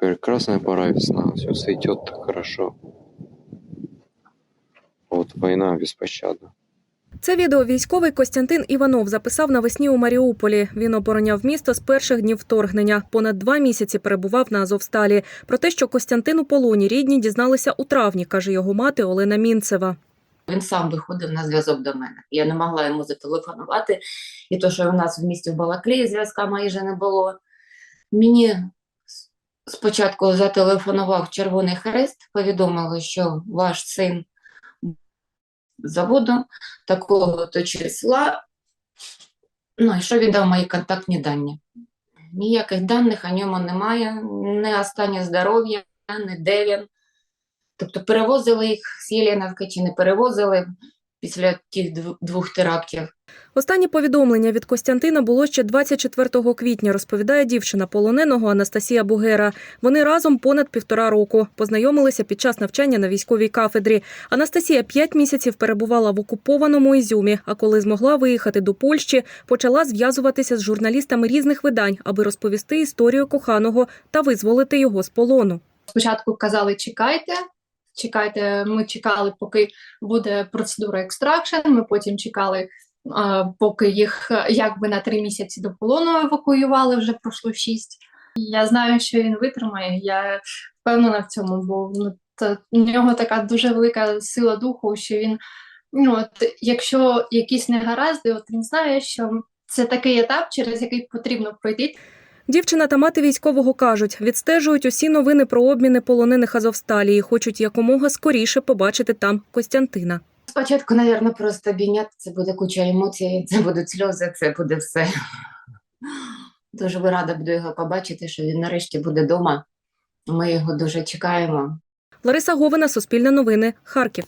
Прекрасная пора весна. Все цветет так хорошо. Вот война беспощадна. Це відео військовий Костянтин Іванов записав навесні у Маріуполі. Він обороняв місто з перших днів вторгнення. Понад два місяці перебував на Азовсталі. Про те, що Костянтин у полоні рідні дізналися у травні, каже його мати Олена Мінцева. Він сам виходив на зв'язок до мене. Я не могла йому зателефонувати. І то, що у нас в місті в Балаклії зв'язка майже не було. Мені спочатку зателефонував Червоний Хрест, повідомили, що ваш син заводу такого то числа. Ну і що він дав мої контактні дані. Ніяких даних о ньому немає, не останнє здоров'я, не де він. Тобто перевозили їх з Єленівки чи не перевозили після тих дв- двох терактів. Останнє повідомлення від Костянтина було ще 24 квітня, розповідає дівчина полоненого Анастасія Бугера. Вони разом понад півтора року познайомилися під час навчання на військовій кафедрі. Анастасія п'ять місяців перебувала в окупованому Ізюмі, а коли змогла виїхати до Польщі, почала зв'язуватися з журналістами різних видань, аби розповісти історію коханого та визволити його з полону. Спочатку казали чекайте, чекайте. Ми чекали, поки буде процедура екстракшн. Ми потім чекали, а, поки їх якби на три місяці до полону евакуювали, вже пройшло шість. Я знаю, що він витримає. Я впевнена в цьому, бо ну, та, у нього така дуже велика сила духу, що він, ну от якщо якісь негаразди, от він знає, що це такий етап, через який потрібно пройти. Дівчина та мати військового кажуть, відстежують усі новини про обміни полонених Азовсталі і хочуть якомога скоріше побачити там Костянтина. Спочатку, мабуть, просто обійняти, це буде куча емоцій, це будуть сльози, це буде все. Дуже би рада буду його побачити, що він нарешті буде вдома. Ми його дуже чекаємо. Лариса Говина, Суспільне новини, Харків.